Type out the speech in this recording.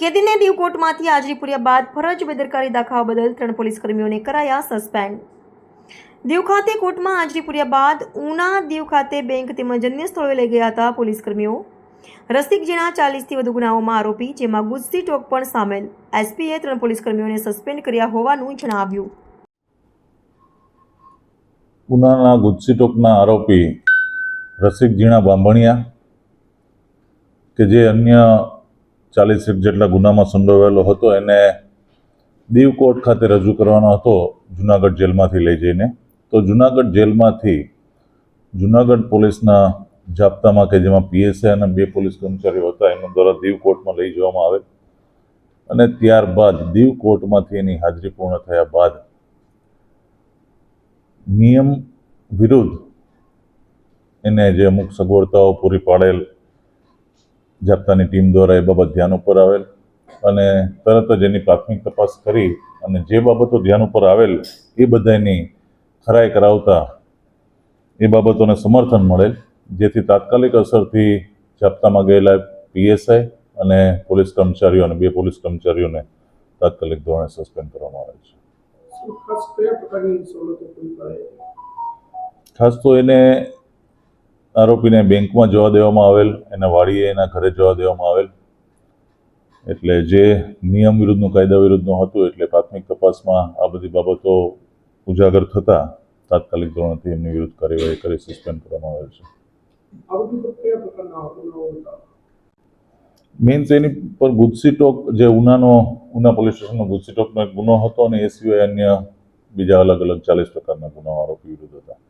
કેદીને દીવ કોર્ટમાંથી હાજરી પૂર્યા બાદ ફરજ બેદરકારી દાખવા બદલ ત્રણ પોલીસ કર્મીઓને કરાયા સસ્પેન્ડ. દીવ ખાતે કોર્ટમાં હાજરી પૂર્યા બાદ ઉના દીવ ખાતે બેંક તેમજ અન્ય સ્થળોએ લઈ ગયા હતા પોલીસ કર્મીઓ રસિક જેના ચાલીસથી વધુ ગુનાઓમાં આરોપી, જેમાં ગુજસી ટોક પણ સામેલ. એસપીએ ત્રણ પોલીસ કર્મીઓને સસ્પેન્ડ કર્યા હોવાનું જણાવ્યું. ઉનાના ગુજસી ટોકના આરોપી રસિક જીણા બાંભણિયા, કે જે અન્ય ચાલીસ જેટલા ગુનામાં સંડોવાયેલો હતો. એને દીવ કોર્ટ ખાતે રજૂ કરવાનો હતો જુનાગઢ જેલમાંથી લઈ જઈને. તો જુનાગઢ જેલમાંથી જુનાગઢ પોલીસના જાપ્તામાં કે જેમાં પીએસઆઈ અને બે પોલીસ કર્મચારીઓ હતા એમના દ્વારા દીવ કોર્ટમાં લઈ જવામાં આવે. અને ત્યારબાદ દીવ કોર્ટમાંથી એની હાજરી પૂર્ણ થયા બાદ નિયમ વિરુદ્ધ એને જે અમુક સગવડતાઓ પૂરી પાડેલ જાપ્તાની ટીમ દ્વારા એ બાબત ધ્યાન ઉપર આવેલ અને તરત જ એની પ્રાથમિક તપાસ કરી અને જે બાબતો ધ્યાન ઉપર આવેલ એ બધાની ખરાઈ કરાવતા એ બાબતોને સમર્થન મળેલ જેથી તાત્કાલિક અસરથી જાપ્તામાં ગયેલા પીએસઆઈ અને પોલીસ કર્મચારીઓ અને બે પોલીસ કર્મચારીઓને તાત્કાલિક ધોરણે સસ્પેન્ડ કરવામાં આવે છે. ખાસ તો એને આરોપીને બેંકમાં જવા દેવામાં આવેલ એના વાડીએ એના ઘરે જવા દેવામાં આવેલ. એટલે જે નિયમ વિરુદ્ધનું કાયદા વિરુદ્ધનું હતું એટલે પ્રાથમિક તપાસમાં આ બધી બાબતો ઉજાગર થતાં તાત્કાલિક ધોરણથી એમની વિરુદ્ધ કાર્યવાહી કરી સસ્પેન્ડ કરવામાં આવેલ છે. મેઇન મીન્સ એની પર ગુજસી ટોક જે ઉનાનો ઉના પોલીસ સ્ટેશનનો ગુજસી ટોકનો એક ગુનો હતો અને એ સિવાય અન્ય બીજા અલગ અલગ ચાલીસ પ્રકારના ગુનાઓ આરોપી વિરુદ્ધ હતા.